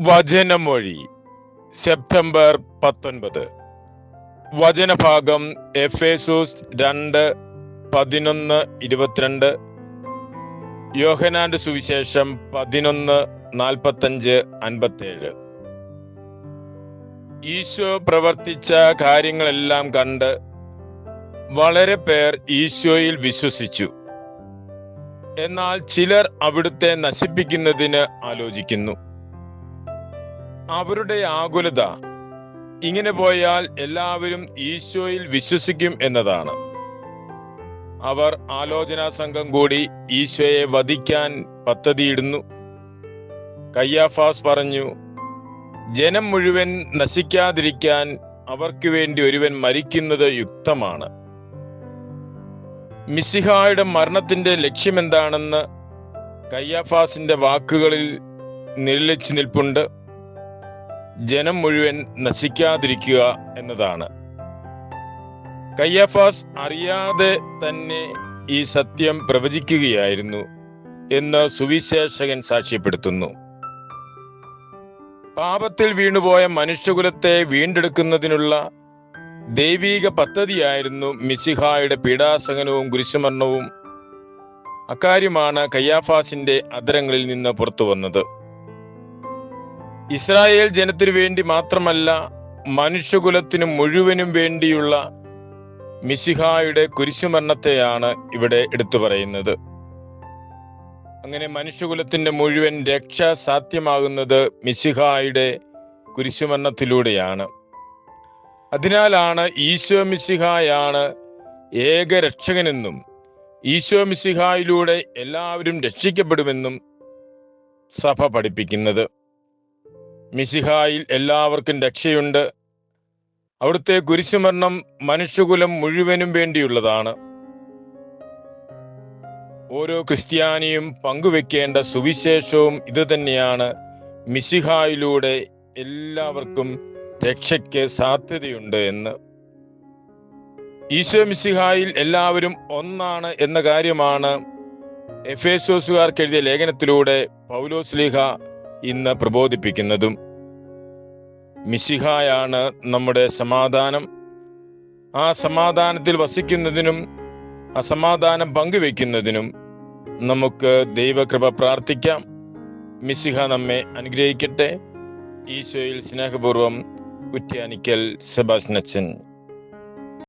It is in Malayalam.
വചനമൊഴി സെപ്റ്റംബർ പത്തൊൻപത്. വചനഭാഗം എഫേസൂസ് രണ്ട് പതിനൊന്ന് ഇരുപത്തിരണ്ട്. യോഹനാന്റെ സുവിശേഷം പതിനൊന്ന് നാൽപ്പത്തഞ്ച് അൻപത്തേഴ്. ഈശോ പ്രവർത്തിച്ച കാര്യങ്ങളെല്ലാം കണ്ട് വളരെ പേർ ഈശോയിൽ വിശ്വസിച്ചു. എന്നാൽ ചിലർ അവിടുത്തെ നശിപ്പിക്കുന്നതിന് ആലോചിക്കുന്നു. അവരുടെ ആകുലത. ഇങ്ങനെ പോയാൽ എല്ലാവരും ഈശോയിൽ വിശ്വസിക്കും എന്നതാണ്. അവർ ആലോചനാ സംഘം കൂടി ഈശോയെ വധിക്കാൻ പദ്ധതിയിടുന്നു. കയ്യാഫാസ് പറഞ്ഞു ജനം മുഴുവൻ നശിക്കാതിരിക്കാൻ അവർക്ക് വേണ്ടി ഒരുവൻ മരിക്കുന്നത് യുക്തമാണ്. മിസിഹായുടെ മരണത്തിന്റെ ലക്ഷ്യമെന്താണെന്ന് കയ്യാഫാസിന്റെ വാക്കുകളിൽ നിഴലിച്ചു നിൽപ്പുണ്ട്. ജനം മുഴുവൻ നശിക്കാതിരിക്കുക എന്നതാണ്. കയ്യാഫാസ് അറിയാതെ തന്നെ ഈ സത്യം പ്രവചിക്കുകയായിരുന്നു എന്ന് സുവിശേഷകൻ സാക്ഷ്യപ്പെടുത്തുന്നു. പാപത്തിൽ വീണുപോയ മനുഷ്യകുലത്തെ വീണ്ടെടുക്കുന്നതിനുള്ള ദൈവീക പദ്ധതിയായിരുന്നു മിസിഹായുടെ പീഡാസഹനവും കുരിശുമരണവും. അക്കാര്യമാണ് കയ്യാഫാസിന്റെ അതരങ്ങളിൽ നിന്ന് പുറത്തു വന്നത് ഇസ്രായേൽ ജനത്തിനു വേണ്ടി മാത്രമല്ല മനുഷ്യകുലത്തിനു മുഴുവനും വേണ്ടിയുള്ള മിശിഹായുടെ കുരിശുമരണത്തെയാണ് ഇവിടെ എടുത്തു പറയുന്നത്. അങ്ങനെ മനുഷ്യകുലത്തിന്റെ മുഴുവൻ രക്ഷ സാധ്യമാകുന്നത് മിശിഹായുടെ കുരിശുമരണത്തിലൂടെയാണ്. അതിനാലാണ് ഈശോ മിശിഹായാണ് ഏക രക്ഷകനെന്നും ഈശോ മിശിഹായിലൂടെ എല്ലാവരും രക്ഷിക്കപ്പെടുമെന്നും സഭ പഠിപ്പിക്കുന്നത്. മിസിഹായിൽ എല്ലാവർക്കും രക്ഷയുണ്ട്. അവിടുത്തെ കുരിശുമരണം മനുഷ്യകുലം മുഴുവനും വേണ്ടിയുള്ളതാണ്. ഓരോ ക്രിസ്ത്യാനിയും പങ്കുവെക്കേണ്ട സുവിശേഷവും ഇതുതന്നെയാണ് മിസിഹായിലൂടെ എല്ലാവർക്കും രക്ഷയ്ക്ക് സാധ്യതയുണ്ട് എന്ന്. ഈശോ മിസിഹായിൽ എല്ലാവരും ഒന്നാണ് എന്ന കാര്യമാണ് എഫേസോസുകാർക്ക് എഴുതിയ ലേഖനത്തിലൂടെ പൗലോസ്ലിഹ ഇന്ന് പ്രബോധിപ്പിക്കുന്നതും മിശിഹായാണ് നമ്മുടെ സമാധാനം. ആ സമാധാനത്തിൽ വസിക്കുന്നതിനും അസമാധാനം സമാധാനം പങ്കുവെക്കുന്നതിനും നമുക്ക് ദൈവകൃപ പ്രാർത്ഥിക്കാം. മിശിഹ നമ്മെ അനുഗ്രഹിക്കട്ടെ. ഈശോയിൽ സ്നേഹപൂർവം കുറ്റ്യാനിക്കൽ സെബാസ്നച്ചൻ